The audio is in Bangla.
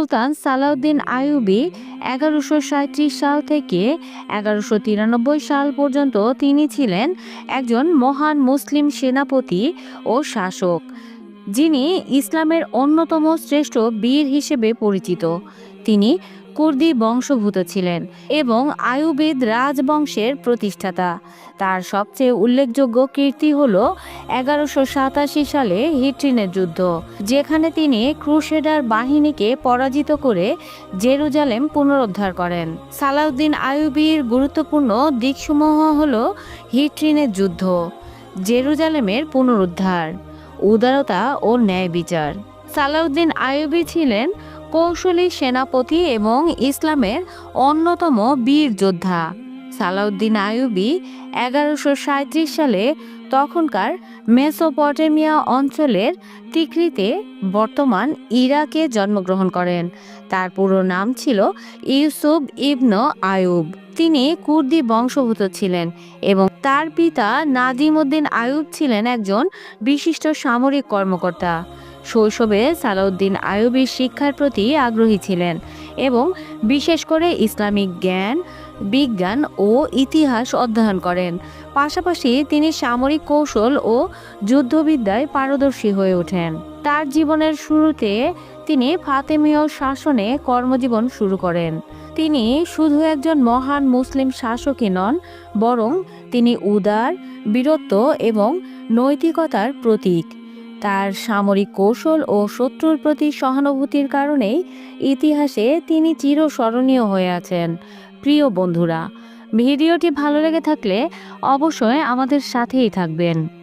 সুলতান সালাউদ্দিন আয়ুবি এগারোশো সাঁত্রিশ সাল থেকে এগারোশো তিরানব্বই সাল পর্যন্ত তিনি ছিলেন একজন মহান মুসলিম সেনাপতি ও শাসক, যিনি ইসলামের অন্যতম শ্রেষ্ঠ বীর হিসেবে পরিচিত। তিনি কুর্দি বংশভূত ছিলেন এবং আয়ুবেদ রাজবংশের প্রতিষ্ঠাতা। তার সবচেয়ে উল্লেখযোগ্য কীর্তি হল এগারোশো সাতাশি সালে হিট্রিনের যুদ্ধ, যেখানে তিনি ক্রুশেডার বাহিনীকে পরাজিত করে জেরুজালেম পুনরুদ্ধার করেন। সালাউদ্দিন আয়ুবির গুরুত্বপূর্ণ দিকসমূহ হল হিট্রিনের যুদ্ধ, জেরুজালেমের পুনরুদ্ধার, উদারতা ও ন্যায় বিচার সালাউদ্দিন আয়ুবি ছিলেন কৌশলী সেনাপতি এবং ইসলামের অন্যতম বীর যোদ্ধা। সালাউদ্দিন আয়ুবি এগারোশো সালে তখনকার মেসোপটেমিয়া অঞ্চলের তিকরিতে বর্তমান ইরাকে জন্মগ্রহণ করেন। তার পুরো নাম ছিল ইউসুফ ইবন আয়ুব তিনি কুর্দি বংশভূত ছিলেন এবং তার পিতা নাদিম উদ্দিন আয়ুব ছিলেন একজন বিশিষ্ট সামরিক কর্মকর্তা। শৈশবে সালাউদ্দিন আয়ুবী শিক্ষার প্রতি আগ্রহী ছিলেন এবং বিশেষ করে ইসলামিক জ্ঞান, বিজ্ঞান ও ইতিহাস অধ্যয়ন করেন। পাশাপাশি তিনি সামরিক কৌশল ও যুদ্ধবিদ্যায় পারদর্শী হয়ে ওঠেন। তার জীবনের শুরুতে তিনি ফাতেমীয় শাসনে কর্মজীবন শুরু করেন। তিনি শুধু একজন মহান মুসলিম শাসকই নন, বরং তিনি উদার, বীরত্ব এবং নৈতিকতার প্রতীক। তার সামরিক কৌশল ও শত্রুর প্রতি সহানুভূতির কারণেই ইতিহাসে তিনি চিরস্মরণীয় হয়ে আছেন। প্রিয় বন্ধুরা, ভিডিওটি ভালো লেগে থাকলে অবশ্যই আমাদের সাথেই থাকবেন।